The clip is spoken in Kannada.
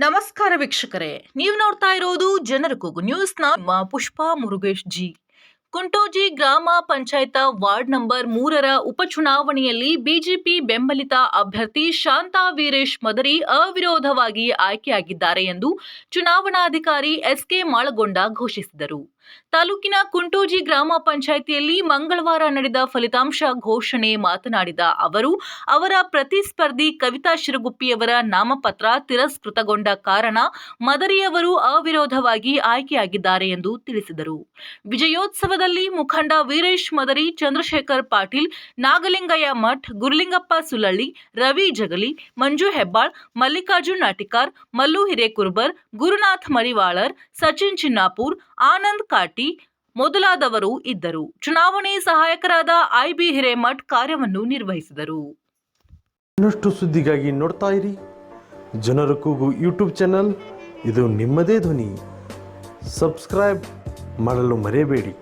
ನಮಸ್ಕಾರ ವೀಕ್ಷಕರೇ ನೀವು ನೋಡ್ತಾ ಇರೋದು ಜನರ ಕೂಗು ನ್ಯೂಸ್ನ ಪುಷ್ಪಾ ಮುರುಗೇಶ್ ಜಿ. ಕುಂಟೋಜಿ ಗ್ರಾಮ ಪಂಚಾಯತ ವಾರ್ಡ್ ನಂಬರ್ ಮೂರರ ಉಪಚುನಾವಣೆಯಲ್ಲಿ ಬಿಜೆಪಿ ಬೆಂಬಲಿತ ಅಭ್ಯರ್ಥಿ ಶಾಂತಾ ವೀರೇಶ್ ಮದರಿ ಅವಿರೋಧವಾಗಿ ಆಯ್ಕೆಯಾಗಿದ್ದಾರೆ ಎಂದು ಚುನಾವಣಾಧಿಕಾರಿ ಎಸ್ಕೆ ಮಾಳಗೊಂಡ ಘೋಷಿಸಿದರು. ತಾಲೂಕಿನ ಕುಂಟೋಜಿ ಗ್ರಾಮ ಪಂಚಾಯಿತಿಯಲ್ಲಿ ಮಂಗಳವಾರ ನಡೆದ ಫಲಿತಾಂಶ ಘೋಷಣೆ ಮಾತನಾಡಿದ ಅವರು, ಅವರ ಪ್ರತಿಸ್ಪರ್ಧಿ ಕವಿತಾ ಶಿರಗುಪ್ಪಿಯವರ ನಾಮಪತ್ರ ತಿರಸ್ಕೃತಗೊಂಡ ಕಾರಣ ಮದರಿಯವರು ಅವಿರೋಧವಾಗಿ ಆಯ್ಕೆಯಾಗಿದ್ದಾರೆ ಎಂದು ತಿಳಿಸಿದರು. ವಿಜಯೋತ್ಸವದಲ್ಲಿ ಮುಖಂಡ ವೀರೇಶ್ ಮದರಿ, ಚಂದ್ರಶೇಖರ್ ಪಾಟೀಲ್, ನಾಗಲಿಂಗಯ್ಯ ಮಠ್, ಗುರುಲಿಂಗಪ್ಪ ಸುಲಳ್ಳಿ, ರವಿ ಜಗಲಿ, ಮಂಜು ಹೆಬ್ಬಾಳ್, ಮಲ್ಲಿಕಾರ್ಜುನ್ ನಾಟಿಕಾರ್ ಮಲ್ಲು ಹಿರೇಕುರ್ಬರ್, ಗುರುನಾಥ್ ಮರಿವಾಳರ್, ಸಚಿನ್ ಚಿನ್ನಾಪುರ್, ಆನಂದ್ ಕಾಟಿ ಮೊದಲಾದವರು ಇದ್ದರು. ಚುನಾವಣೆ ಸಹಾಯಕರಾದ ಐಬಿ ಹಿರೇಮಠ್ ಕಾರ್ಯವನ್ನು ನಿರ್ವಹಿಸಿದರು. ಇನ್ನಷ್ಟು ಸುದ್ದಿಗಾಗಿ ನೋಡ್ತಾ ಇರಿ. ಜನರ ಕೂಗು ಯೂಟ್ಯೂಬ್ ಚಾನಲ್. ಇದು ನಿಮ್ಮದೇ ಧ್ವನಿ. ಸಬ್ಸ್ಕ್ರೈಬ್ ಮಾಡಲು ಮರೆಯಬೇಡಿ.